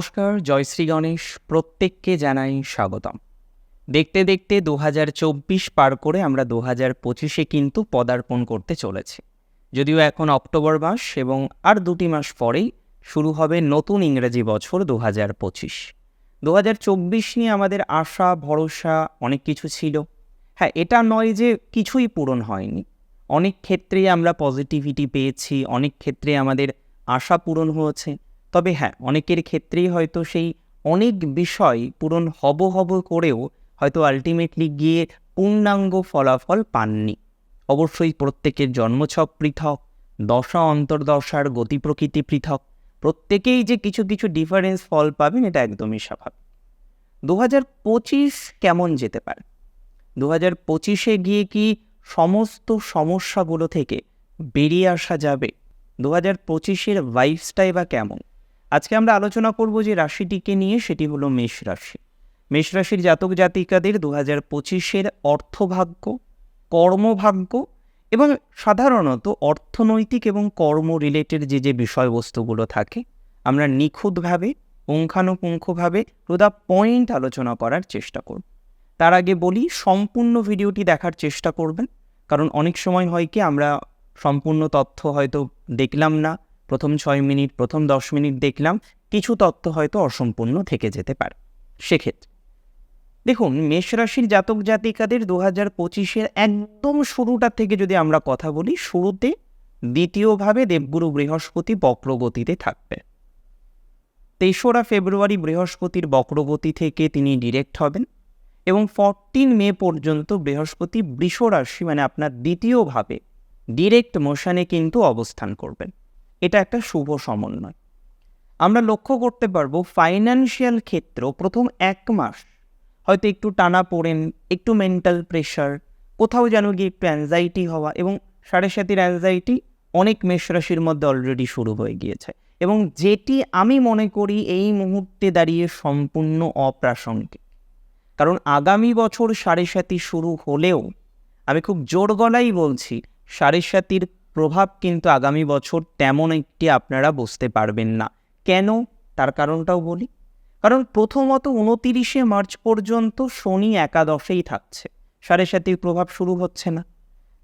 নমস্কার জয়শ্রী গণেশ, প্রত্যেককে জানাই স্বাগতম। দেখতে দেখতে দু পার করে আমরা দু হাজার পঁচিশে কিন্তু পদার্পণ করতে চলেছি। যদিও এখন অক্টোবর মাস এবং আর দুটি মাস পরেই শুরু হবে নতুন ইংরেজি বছর দু হাজার পঁচিশ। দু হাজার চব্বিশ নিয়ে আমাদের আশা, ভরসা অনেক কিছু ছিল। হ্যাঁ এটা নয় যে কিছুই পূরণ হয়নি। অনেক ক্ষেত্রেই আমরা পজিটিভিটি পেয়েছি, অনেক ক্ষেত্রে আমাদের আশা পূরণ হয়েছে। তবে হ্যাঁ অনেকের ক্ষেত্রেই হয়তো সেই অনেক বিষয় পূরণ হব হব করেও হয়তো আলটিমেটলি গিয়ে পূর্ণাঙ্গ ফলাফল পাননি। অবশ্যই প্রত্যেকের জন্মছক পৃথক, দশা অন্তর্দশার গতি প্রকৃতি পৃথক, প্রত্যেকেই যে কিছু কিছু ডিফারেন্স ফল পাবেন এটা একদমই স্বাভাবিক। দু হাজার পঁচিশ কেমন যেতে পারে? দু হাজার পঁচিশে গিয়ে কি সমস্ত সমস্যাগুলো থেকে বেরিয়ে আসা যাবে? দু হাজার পঁচিশের ভাইবসটাই বা কেমন? আজকে আমরা আলোচনা করব যে রাশিটিকে নিয়ে, সেটি হলো মেষ রাশি। মেষ রাশির জাতক জাতিকাদের দু হাজার পঁচিশের অর্থভাগ্য, কর্মভাগ্য এবং সাধারণত অর্থনৈতিক এবং কর্ম রিলেটেড যে যে বিষয়বস্তুগুলো থাকে, আমরা নিখুঁতভাবে, পুঙ্খানুপুঙ্খভাবে টু দ্য পয়েন্ট আলোচনা করার চেষ্টা করব। তার আগে বলি, সম্পূর্ণ ভিডিওটি দেখার চেষ্টা করবেন, কারণ অনেক সময় হয় কি, আমরা সম্পূর্ণ তথ্য হয়তো দেখলাম না প্রথম ছয় মিনিট, প্রথম দশ মিনিট দেখলাম কিছু তথ্য হয়তো অসম্পূর্ণ থেকে যেতে পারে। সেক্ষেত্রে দেখুন, মেষ রাশির জাতক জাতিকাদের দু হাজার পঁচিশের একদম শুরুটা থেকে যদি আমরা কথা বলি, শুরুতে দ্বিতীয়ভাবে দেবগুরু বৃহস্পতি বক্রগতিতে থাকবে। তেসরা ফেব্রুয়ারি বৃহস্পতির বক্রগতি থেকে তিনি ডিরেক্ট হবেন এবং ফরটিন মে পর্যন্ত বৃহস্পতি বৃষ রাশি মানে আপনার দ্বিতীয়ভাবে ডিরেক্ট মোশনে কিন্তু অবস্থান করবেন। এটা একটা শুভ সমন্বয়। আমরা লক্ষ্য করতে পারব ফাইন্যান্সিয়াল ক্ষেত্র প্রথম এক মাস হয়তো একটু টানা পড়েন, একটু মেন্টাল প্রেশার কোথাও যেন গিয়ে একটু অ্যাংজাইটি হওয়া এবং সাড়ে সাতির অ্যাংজাইটি অনেক মেষ রাশির মধ্যে অলরেডি শুরু হয়ে গিয়েছে এবং যেটি আমি মনে করি এই মুহূর্তে দাঁড়িয়ে সম্পূর্ণ অপ্রাসঙ্গিক। কারণ আগামী বছর সাড়ে সাতি শুরু হলেও আমি খুব জোর গলাই বলছি সাড়ে সাতির প্রভাব কিন্তু আগামী বছর তেমন একটি আপনারা বুঝতে পারবেন না। কেন? তার কারণটাও বলি। কারণ প্রথমত উনতিরিশে মার্চ পর্যন্ত শনি একাদশেই থাকছে। সাড়ে সাতির প্রভাব শুরু হচ্ছে না।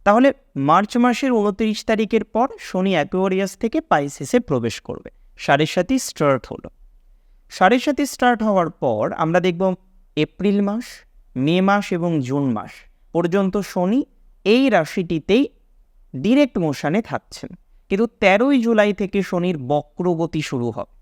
তাহলে মার্চ মাসের উনতিরিশ তারিখের পর শনি অ্যাকোয়ারিয়াস থেকে পাইসেসে প্রবেশ করবে। সাড়ে সাতি স্টার্ট হলো। সাড়ে সাতি স্টার্ট হওয়ার পর আমরা দেখব এপ্রিল মাস, মে মাস এবং জুন মাস পর্যন্ত শনি এই রাশিটিতেই ডিরেক্ট মোশনে থাকছেন। কিন্তু তেরোই জুলাই থেকে শনির বক্রগতি শুরু হবে।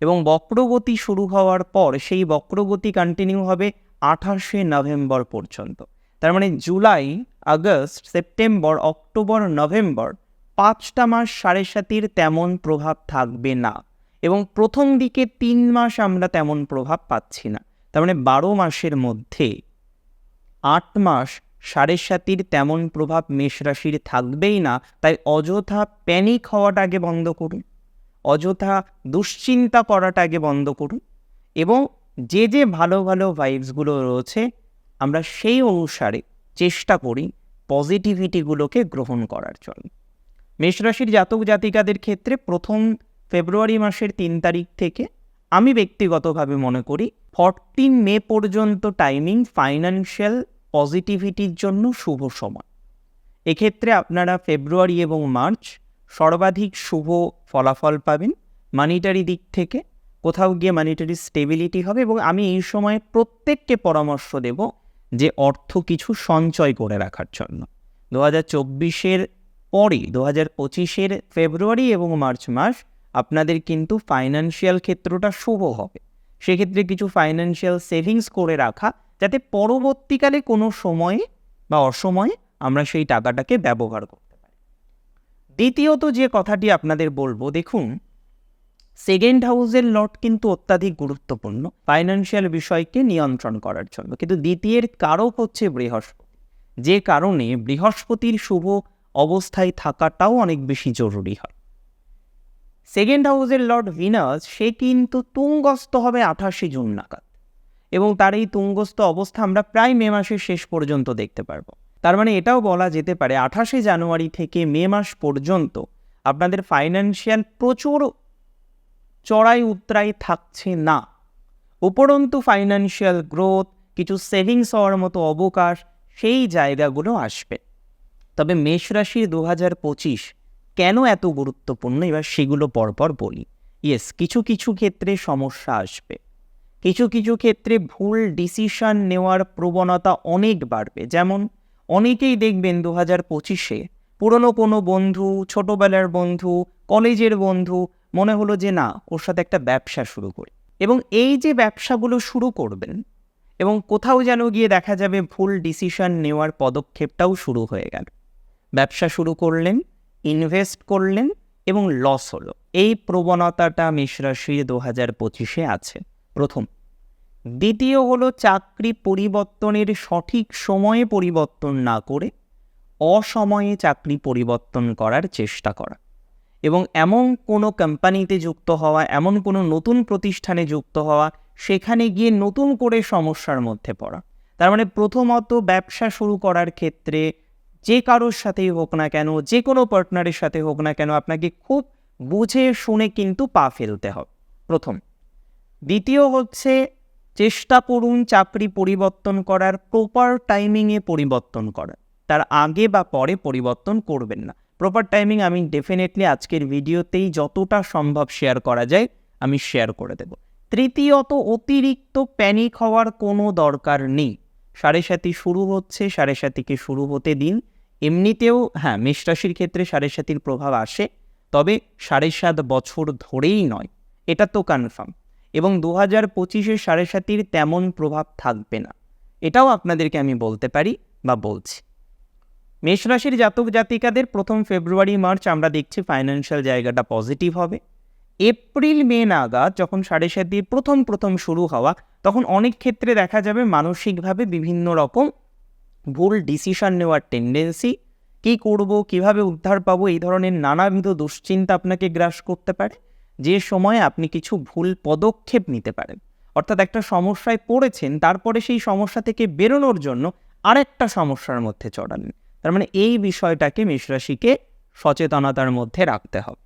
এবং বক্রগতি শুরু হওয়ার পর সেই বক্রগতি কন্টিনিউ হবে আঠাশে নভেম্বর পর্যন্ত। তার মানে July, August, September, October, November পাঁচটা মাস সাড়ে সাতির তেমন প্রভাব থাকবে না। এবং প্রথম দিকে তিন মাস আমরা তেমন প্রভাব পাচ্ছি না। তার মানে বারো মাসের মধ্যে আট মাস সাড়ে সাতির তেমন প্রভাব মেষ রাশির থাকবেই না, তাই অযথা প্যানিক হওয়াটা আগে বন্ধ করুন। অযথা দুশ্চিন্তা করাটা আগে বন্ধ করুন। এবং যে যে ভালো ভালো ভাইবসগুলো রয়েছে, আমরা সেই অনুসারে চেষ্টা করি পজিটিভিটিগুলোকে গ্রহণ করার জন্য। মেষরাশির জাতক জাতিকাদের ক্ষেত্রে প্রথম ফেব্রুয়ারি মাসের তিন তারিখ থেকে আমি ব্যক্তিগতভাবে মনে করি ফরটিন মে পর্যন্ত টাইমিং ফাইন্যান্সিয়াল পজিটিভিটির জন্য শুভ সময়। এক্ষেত্রে আপনারা ফেব্রুয়ারি এবং মার্চ সর্বাধিক শুভ ফলাফল পাবেন মানিটারি দিক থেকে। কোথাও গিয়ে মানিটারি স্টেবিলিটি হবে এবং আমি এই সময়ে প্রত্যেককে পরামর্শ দেব যে অর্থ কিছু সঞ্চয় করে রাখার জন্য। দু হাজার চব্বিশের পরে, দু হাজার পঁচিশের ফেব্রুয়ারি এবং মার্চ মাস আপনাদের কিন্তু ফাইন্যান্সিয়াল ক্ষেত্রটা শুভ হবে। সেক্ষেত্রে কিছু ফাইন্যান্সিয়াল সেভিংস করে রাখা যাতে পরবর্তীকালে কোনো সময়ে বা অসময়ে আমরা সেই টাকাটাকে ব্যবহার করতে পারি। দ্বিতীয়ত যে কথাটি আপনাদের বলব, দেখুন সেকেন্ড হাউসের লট কিন্তু অত্যাধিক গুরুত্বপূর্ণ ফাইন্যান্সিয়াল বিষয়কে নিয়ন্ত্রণ করার জন্য। কিন্তু দ্বিতীয়ের কারক হচ্ছে বৃহস্পতি। যে কারণে বৃহস্পতির শুভ অবস্থায় থাকাটাও অনেক বেশি জরুরি হয়। সেকেন্ড হাউসের লর্ড ভিনাস সে কিন্তু তুঙ্গস্থ হবে আঠাশে জুন নাগাদ। এবং তার এই তুঙ্গস্থ অবস্থা আমরা প্রায় মে মাসের শেষ পর্যন্ত দেখতে পারব। তার মানে এটাও বলা যেতে পারে আঠাশে জানুয়ারি থেকে মে মাস পর্যন্ত আপনাদের ফাইন্যান্সিয়াল প্রচুর চড়াই উতরাই থাকছে না। উপরন্তু ফাইন্যান্সিয়াল গ্রোথ কিছু সেভিংস হওয়ার মতো অবকাশ সেই জায়গাগুলো আসবে। তবে মেষ রাশির দু হাজার পঁচিশ কেন এত গুরুত্বপূর্ণ? এবার সেগুলো পরপর বলি। ইয়েস কিছু কিছু ক্ষেত্রে সমস্যা আসবে। কিছু কিছু ক্ষেত্রে ভুল ডিসিশন নেওয়ার প্রবণতা অনেক বাড়বে। যেমন, অনেকেই দেখবেন দু হাজার পঁচিশে পুরনো কোনো বন্ধু, ছোটবেলার বন্ধু, কলেজের বন্ধু মনে হলো যে না, ওর সাথে একটা ব্যবসা শুরু করি। এবং এই যে ব্যবসাগুলো শুরু করবেন এবং কোথাও যেন গিয়ে দেখা যাবে ভুল ডিসিশন নেওয়ার পদক্ষেপটাও শুরু হয়ে গেল। ব্যবসা শুরু করলেন ইনভেস্ট করলেন এবং লস হলো। এই প্রবণতাটা মেষরাশির দু হাজার পঁচিশে আছে। প্রথম। দ্বিতীয় হলো চাকরি পরিবর্তনের সঠিক সময়ে পরিবর্তন না করে অসময়ে চাকরি পরিবর্তন করার চেষ্টা করা। এবং এমন কোনো কোম্পানিতে যুক্ত হওয়া, এমন কোনো নতুন প্রতিষ্ঠানে যুক্ত হওয়া, সেখানে গিয়ে নতুন করে সমস্যার মধ্যে পড়া। তার মানে প্রথমত ব্যবসা শুরু করার ক্ষেত্রে যে কারোর সাথেই হোক না কেন, যে কোনো পার্টনারের সাথে হোক না কেন, আপনাকে খুব বুঝে শুনে কিন্তু পা ফেলতে হবে। প্রথম। দ্বিতীয় হচ্ছে চেষ্টা করুন চাকরি পরিবর্তন করার প্রপার টাইমিংয়ে পরিবর্তন করার। তার আগে বা পরে পরিবর্তন করবেন না। প্রপার টাইমিং আমি ডেফিনেটলি আজকের ভিডিওতেই যতটা সম্ভব শেয়ার করা যায়, আমি শেয়ার করে দেব। তৃতীয়ত, অতিরিক্ত প্যানিক হওয়ার কোনো দরকার নেই। সাড়ে সাতি শুরু হচ্ছে, সাড়ে সাতিকে শুরু হতে দিন। এমনিতেও হ্যাঁ মেষরাশির ক্ষেত্রে সাড়ে সাতির প্রভাব আসে, তবে সাড়ে সাত বছর ধরেই নয়, এটা তো কনফার্ম এবং দু হাজার পঁচিশে সাড়ে সাতির তেমন প্রভাব থাকবে না। এটাও আপনাদেরকে আমি বলতে পারি বা বলছি। মেষরাশির জাতক জাতিকাদের প্রথম ফেব্রুয়ারি, মার্চ আমরা দেখছি ফাইন্যান্সিয়াল জায়গাটা পজিটিভ হবে। এপ্রিল, মে নাগাদ যখন সাড়ে সাতির প্রথম প্রথম শুরু হওয়া, তখন অনেক ক্ষেত্রে দেখা যাবে মানসিকভাবে বিভিন্ন রকম ভুল ডিসিশন নেওয়ার টেন্ডেন্সি কী করব, কীভাবে উদ্ধার পাবো, এই ধরনের নানাবিধ দুশ্চিন্তা আপনাকে গ্রাস করতে পারে। যে সময়ে আপনি কিছু ভুল পদক্ষেপ নিতে পারেন, অর্থাৎ একটা সমস্যায় পড়েছেন, তারপরে সেই সমস্যা থেকে বেরোনোর জন্য আরেকটা সমস্যার মধ্যে চড়ালেন। তার মানে এই বিষয়টাকে মেষরাশিকে সচেতনতার মধ্যে রাখতে হবে।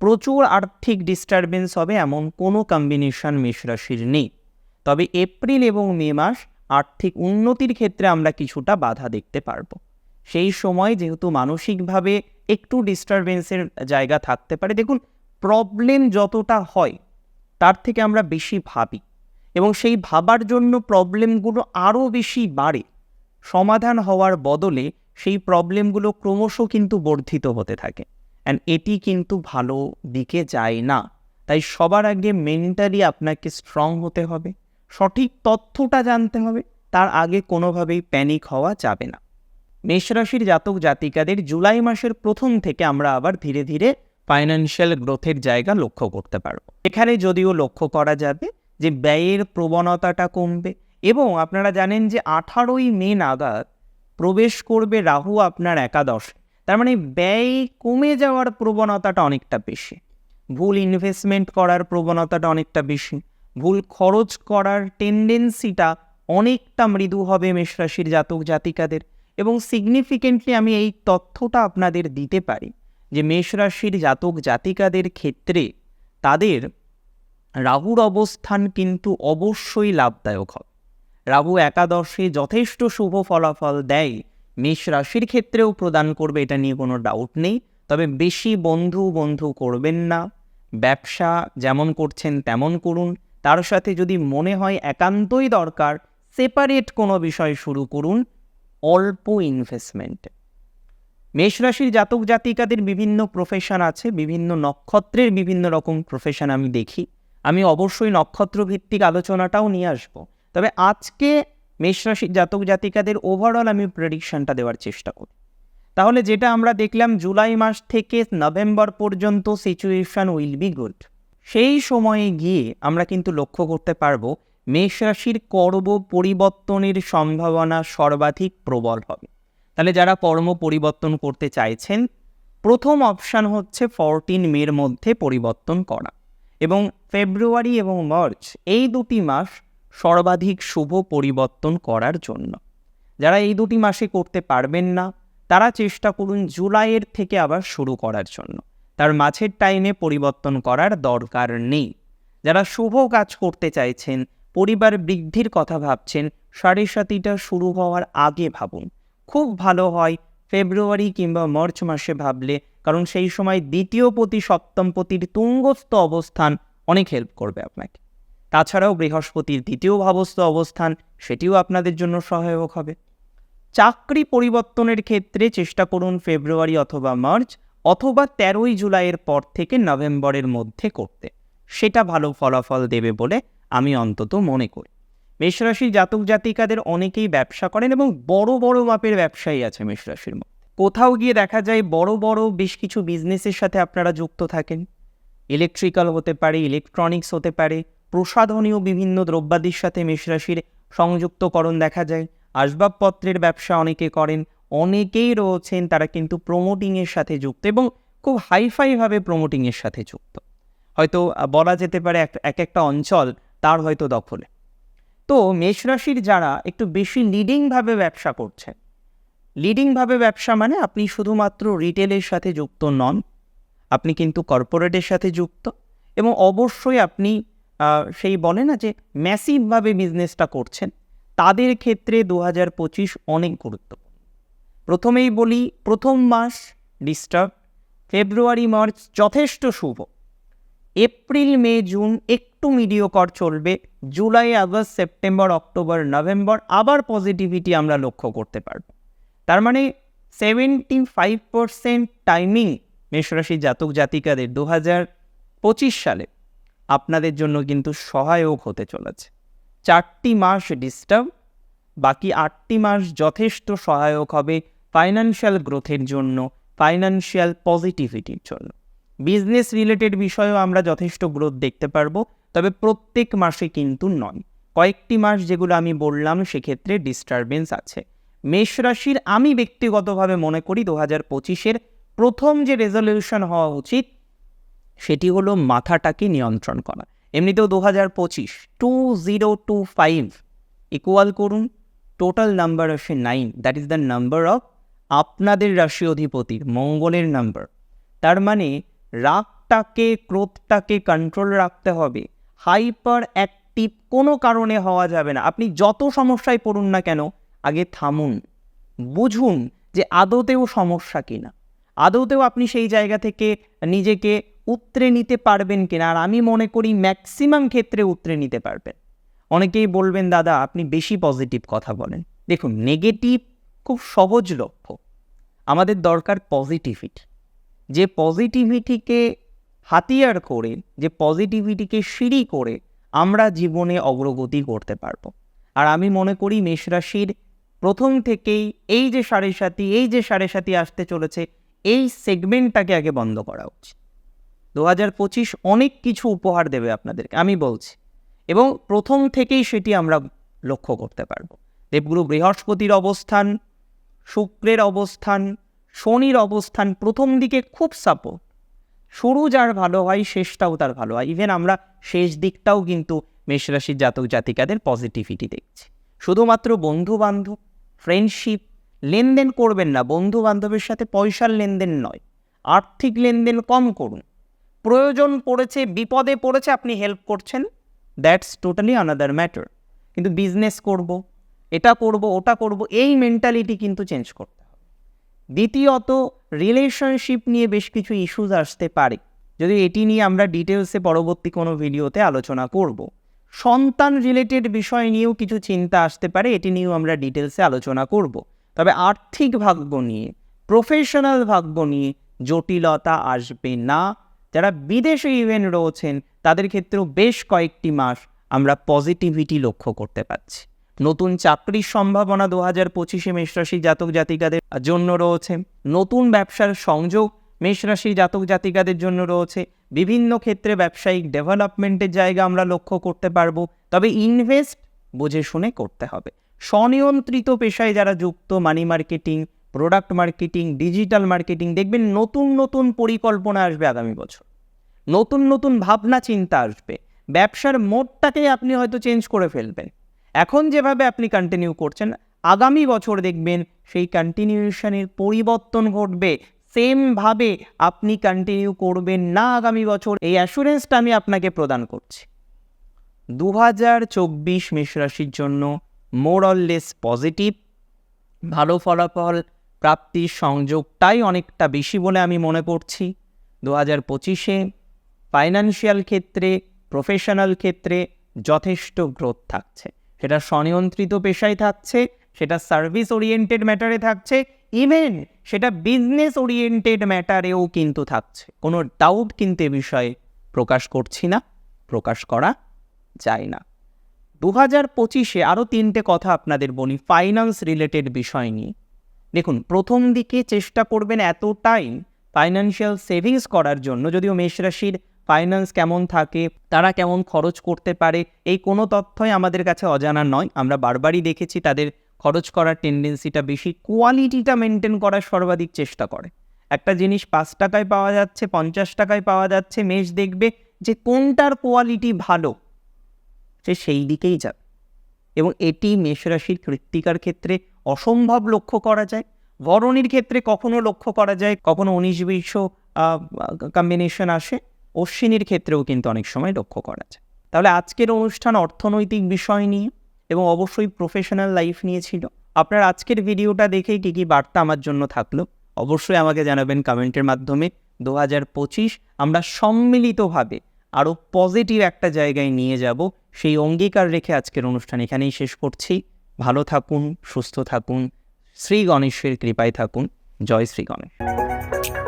প্রচুর আর্থিক ডিস্টারবেন্স হবে এমন কোনো কম্বিনেশন মেষরাশির নেই। তবে এপ্রিল এবং মে মাস আর্থিক উন্নতির ক্ষেত্রে আমরা কিছুটা বাধা দেখতে পারব। সেই সময় যেহেতু মানসিকভাবে একটু ডিস্টারবেন্সের জায়গা থাকতে পারে, দেখুন প্রবলেম যতটা হয়, তার থেকে আমরা বেশি ভাবি। এবং সেই ভাবার জন্য প্রবলেমগুলো আরও বেশি বাড়ে। সমাধান হওয়ার বদলে সেই প্রবলেমগুলো ক্রমশ কিন্তু বর্ধিত হতে থাকে। অ্যান্ড এটি কিন্তু ভালো দিকে যায় না। তাই সবার আগে মেন্টালি আপনাকে স্ট্রং হতে হবে। সঠিক তথ্যটা জানতে হবে। তার আগে কোনোভাবেই প্যানিক হওয়া যাবে না। মেষরাশির জাতক জাতিকাদের জুলাই মাসের প্রথম থেকে আমরা আবার ধীরে ধীরে ফাইন্যান্সিয়াল গ্রোথের জায়গা লক্ষ্য করতে পারব এখানে যদিও লক্ষ্য করা যাবে যে ব্যয়ের প্রবণতাটা কমবে এবং আপনারা জানেন যে আঠারোই মে নাগাদ প্রবেশ করবে রাহু আপনার একাদশ। তার মানে ব্যয় কমে যাওয়ার প্রবণতাটা অনেকটা বেশি। ভুল ইনভেস্টমেন্ট করার প্রবণতাটা অনেকটা বেশি। ভুল খরচ করার টেন্ডেন্সিটা অনেকটা মৃদু হবে মেষরাশির জাতক জাতিকাদের এবং সিগনিফিকেন্টলি আমি এই তথ্যটা আপনাদের দিতে পারি। যে মেষরাশির জাতক জাতিকাদের ক্ষেত্রে তাদের রাহুর অবস্থান কিন্তু অবশ্যই লাভদায়ক হবে রাহু একাদশে যথেষ্ট শুভ ফলাফল দেয় মেষ রাশির ক্ষেত্রেও প্রদান করবে, এটা নিয়ে কোনো ডাউট নেই। তবে বেশি বন্ধু বন্ধু করবেন না, ব্যবসা যেমন করছেন তেমন করুন। তার সাথে যদি মনে হয় একান্তই দরকার সেপারেট কোনো বিষয় শুরু করুন, অল্প ইনভেস্টমেন্ট মেষ রাশির জাতক জাতিকাদের বিভিন্ন প্রফেশন আছে, বিভিন্ন নক্ষত্রের বিভিন্ন রকম প্রফেশন আমি দেখি। আমি অবশ্যই নক্ষত্র ভিত্তিক আলোচনাটাও নিয়ে আসব। তবে আজকে মেষরাশির জাতক জাতিকাদের ওভারঅল আমি প্রেডিকশনটা দেওয়ার চেষ্টা করি। তাহলে যেটা আমরা দেখলাম, জুলাই মাস থেকে নভেম্বর পর্যন্ত সিচুয়েশন উইল বি গুড সেই সময়ে গিয়ে আমরা কিন্তু লক্ষ্য করতে পারব মেষ রাশির কর্ম পরিবর্তনের সম্ভাবনা সর্বাধিক প্রবল হবে। তাহলে যারা কর্ম পরিবর্তন করতে চাইছেন, প্রথম অপশান হচ্ছে ফরটিন মের মধ্যে পরিবর্তন করা। এবং ফেব্রুয়ারি এবং মার্চ এই দুটি মাস সর্বাধিক শুভ পরিবর্তন করার জন্য। যারা এই দুটি মাসে করতে পারবেন না, তারা চেষ্টা করুন জুলাইয়ের থেকে আবার শুরু করার জন্য। তার মাঝের টাইমে পরিবর্তন করার দরকার নেই। যারা শুভ কাজ করতে চাইছেন, পরিবার বৃদ্ধির কথা ভাবছেন, সাড়ে সাতিটা শুরু হওয়ার আগে ভাবুন। খুব ভালো হয় ফেব্রুয়ারি কিংবা মার্চ মাসে ভাবলে, কারণ সেই সময় দ্বিতীয় পতি সপ্তম পতির তুঙ্গস্থ অবস্থান অনেক হেল্প করবে আপনাকে। তাছাড়াও বৃহস্পতির দ্বিতীয় ভাবস্থ অবস্থান, সেটিও আপনাদের জন্য সহায়ক হবে। চাকরি পরিবর্তনের ক্ষেত্রে চেষ্টা করুন ফেব্রুয়ারি অথবা মার্চ অথবা তেরোই জুলাইয়ের পর থেকে নভেম্বরের মধ্যে করতে। সেটা ভালো ফলাফল দেবে বলে আমি অন্তত মনে করি। মেষরাশি জাতক জাতিকাদের অনেকেই ব্যবসা করেন এবং বড় বড় মাপের ব্যবসায়ী আছে মেষরাশির মধ্যে। কোথাও গিয়ে দেখা যায় বড় বড় বেশ কিছু বিজনেসের সাথে আপনারা যুক্ত থাকেন। ইলেকট্রিক্যাল হতে পারে, ইলেকট্রনিক্স হতে পারে, প্রসাধনীয় বিভিন্ন দ্রব্যাদির সাথে মেষরাশির সংযুক্তকরণ দেখা যায়। আসবাবপত্রের ব্যবসা অনেকে করেন, অনেকেই রয়েছেন তারা কিন্তু প্রমোটিংয়ের সাথে যুক্ত এবং খুব হাইফাইভাবে প্রমোটিংয়ের সাথে যুক্ত। হয়তো বলা যেতে পারে এক- এক একটা অঞ্চল তার হয়তো দখলে। তো মেষরাশির যারা একটু বেশি লিডিংভাবে ব্যবসা করছেন লিডিংভাবে ব্যবসা মানে আপনি শুধুমাত্র রিটেলের সাথে যুক্ত নন, আপনি কিন্তু কর্পোরেটের সাথে যুক্ত এবং অবশ্যই আপনি সেই বলে না যে ম্যাসিভভাবে বিজনেসটা করছেন, তাদের ক্ষেত্রে দু হাজার পঁচিশ অনেক গুরুত্বপূর্ণ। প্রথমেই বলি, প্রথম মাস ডিস্টার্ব ফেব্রুয়ারি মার্চ যথেষ্ট শুভ। এপ্রিল, মে, জুন একটু মিডিওকর চলবে। July, August, September, October, November আবার পজিটিভিটি আমরা লক্ষ্য করতে পারব। তার মানে সেভেন্টি ফাইভ পারসেন্ট টাইমিং মেষরাশি জাতক জাতিকাদের দু হাজার পঁচিশ সালে আপনাদের জন্য কিন্তু সহায়ক হতে চলেছে। চারটি মাস ডিস্টার্ব বাকি আটটি মাস যথেষ্ট সহায়ক হবে ফাইন্যান্সিয়াল গ্রোথের জন্য ফাইন্যান্সিয়াল পজিটিভিটির জন্য। বিজনেস রিলেটেড বিষয়েও আমরা যথেষ্ট গ্রোথ দেখতে পারব, তবে প্রত্যেক মাসে কিন্তু নয়। কয়েকটি মাস যেগুলো আমি বললাম, সেক্ষেত্রে ডিস্টারবেন্স আছে। মেষ রাশির আমি ব্যক্তিগতভাবে মনে করি দু হাজার পঁচিশের প্রথম যে রেজলিউশন হওয়া উচিত, সেটি হলো মাথাটাকে নিয়ন্ত্রণ করা। এমনিতেও দু হাজার পঁচিশ two zero two five equal করুন টোটাল নাম্বার আসে nine that is the number of আপনাদের রাশি অধিপতির, মঙ্গলের নাম্বার তার মানে রাগটাকে, ক্রোধটাকে কন্ট্রোল রাখতে হবে। হাইপার অ্যাক্টিভ কোনো কারণে হওয়া যাবে না। আপনি যত সমস্যায় পড়ুন না কেন, আগে থামুন। বুঝুন যে আদতেও সমস্যা কিনা আদতেও আপনি সেই জায়গা থেকে নিজেকে উতরে নিতে পারবেন কিনা। আর আমি মনে করি ম্যাক্সিমাম ক্ষেত্রে উতরে নিতে পারবেন। অনেকেই বলবেন, দাদা, আপনি বেশি পজিটিভ কথা বলেন। দেখুন নেগেটিভ খুব সহজ লক্ষ্য। আমাদের দরকার পজিটিভিটি যে পজিটিভিটিকে হাতিয়ার করে, যে পজিটিভিটিকে সিঁড়ি করে আমরা জীবনে অগ্রগতি করতে পারব। আর আমি মনে করি মেষরাশির প্রথম থেকেই এই যে সাড়ে সাতি এই যে সাড়ে সাতি আসতে চলেছে, এই সেগমেন্টটাকে আগে বন্ধ করা উচিত। দু হাজার পঁচিশ অনেক কিছু উপহার দেবে আপনাদেরকে, আমি বলছি। এবং প্রথম থেকেই সেটি আমরা লক্ষ্য করতে পারব। দেবগুরু বৃহস্পতির অবস্থান, শুক্রের অবস্থান শনির অবস্থান প্রথম দিকে খুব সাপোর্ট। শুরু যার ভালো হয়, শেষটাও তার ভালো হয়। ইভেন আমরা শেষ দিকটাও কিন্তু মেষরাশির জাতক জাতিকাদের পজিটিভিটি দেখছি। শুধুমাত্র বন্ধু বান্ধব ফ্রেন্ডশিপ লেনদেন করবেন না। বন্ধু বান্ধবের সাথে পয়সার লেনদেন নয়। আর্থিক লেনদেন কম করুন। প্রয়োজন পড়েছে, বিপদে পড়েছে, আপনি হেল্প করছেন। দ্যাটস টোটালি আনাদার ম্যাটার কিন্তু বিজনেস করব, এটা করব, ওটা করব, এই মেন্টালিটি কিন্তু চেঞ্জ করতে হবে দ্বিতীয়ত রিলেশনশিপ নিয়ে বেশ কিছু ইস্যুস আসতে পারে। যদি এটি নিয়ে আমরা ডিটেলসে পরবর্তী কোনো ভিডিওতে আলোচনা করব। সন্তান রিলেটেড বিষয় নিয়েও কিছু চিন্তা আসতে পারে, এটি নিয়েও আমরা ডিটেলসে আলোচনা করব। তবে আর্থিক ভাগ্য নিয়ে প্রফেশনাল ভাগ্য নিয়ে জটিলতা আসবে না। যারা বিদেশে ইভেন্ট রয়েছেন, তাদের ক্ষেত্রেও বেশ কয়েকটি মাস আমরা পজিটিভিটি লক্ষ্য করতে পারছি। নতুন চাকরির সম্ভাবনা দু হাজার পঁচিশে মেষরাশি জাতক জাতিকাদের জন্য রয়েছে। নতুন ব্যবসার সংযোগ মেষরাশি জাতক জাতিকাদের জন্য রয়েছে। বিভিন্ন ক্ষেত্রে ব্যবসায়িক ডেভেলপমেন্টের জায়গা আমরা লক্ষ্য করতে পারব, তবে ইনভেস্ট বুঝে শুনে করতে হবে। স্বনিয়ন্ত্রিত পেশায় যারা যুক্ত money marketing product marketing digital marketing দেখবেন নতুন নতুন পরিকল্পনা আসবে আগামী বছর। নতুন নতুন ভাবনা, চিন্তা আসবে। ব্যবসার মোডটাকেই আপনি হয়তো চেঞ্জ করে ফেলবেন। এখন যেভাবে আপনি কন্টিনিউ করছেন, আগামী বছর দেখবেন সেই কন্টিনিউশনের পরিবর্তন ঘটবে। সেমভাবে আপনি কন্টিনিউ করবেন না আগামী বছর, এই অ্যাসুরেন্সটা আমি আপনাকে প্রদান করছি। দু হাজার চব্বিশ মেষ রাশির জন্য মোরললেস পজিটিভ ভালো ফলাফল, প্রাপ্তির সংযোগটাই অনেকটা বেশি বলে আমি মনে করছি। দু হাজার পঁচিশে ফাইন্যান্সিয়াল ক্ষেত্রে প্রফেশনাল ক্ষেত্রে যথেষ্ট গ্রোথ থাকছে। সেটা স্বনিয়ন্ত্রিত পেশায় থাকছে, সেটা সার্ভিস ওরিয়েন্টেড ম্যাটারে থাকছে ইভেন সেটা বিজনেস ওরিয়েন্টেড ম্যাটারেও কিন্তু থাকছে। কোনো ডাউট কিন্তু এ বিষয়ে প্রকাশ করছি না, প্রকাশ করা যায় না। দু হাজার পঁচিশে আরও তিনটে কথা আপনাদের বলি ফাইন্যান্স রিলেটেড বিষয় নিয়ে। দেখুন, প্রথম দিকে চেষ্টা করবেন এতটাই ফাইন্যান্সিয়াল সেভিংস করার জন্য, যদিও মেষ রাশির ফাইন্যান্স কেমন থাকে, তারা কেমন খরচ করতে পারে, এই কোনো তথ্যই আমাদের কাছে অজানা নয়। আমরা বারবারই দেখেছি তাদের খরচ করার টেন্ডেন্সিটা বেশি কোয়ালিটিটা মেনটেন করার সর্বাধিক চেষ্টা করে। একটা জিনিস পাঁচ টাকায় পাওয়া যাচ্ছে, পঞ্চাশ টাকায় পাওয়া যাচ্ছে, মেষ দেখবে যে কোনটার কোয়ালিটি ভালো, সে সেই দিকেই যাবে। এবং এটি মেষরাশির কৃত্তিকার ক্ষেত্রে অসম্ভব লক্ষ্য করা যায়। বরণীর ক্ষেত্রে কখনো লক্ষ্য করা যায়, কখনো উনিশ, বিশ কম্বিনেশন আসে। অশ্বিনীর ক্ষেত্রেও কিন্তু অনেক সময় লক্ষ্য করা যায়। তাহলে আজকের অনুষ্ঠান অর্থনৈতিক বিষয় নিয়ে এবং অবশ্যই প্রফেশনাল লাইফ নিয়ে ছিল। আপনার আজকের ভিডিওটা দেখেই কী কী বার্তা আমার জন্য থাকল? অবশ্যই আমাকে জানাবেন কমেন্টের মাধ্যমে। দু হাজার পঁচিশ আমরা সম্মিলিতভাবে আরও পজিটিভ একটা জায়গায় নিয়ে যাব। সেই অঙ্গীকার রেখে আজকের অনুষ্ঠান এখানেই শেষ করছি। ভালো থাকুন, সুস্থ থাকুন, শ্রী গণেশের কৃপায় থাকুন। জয় শ্রী গণেশ।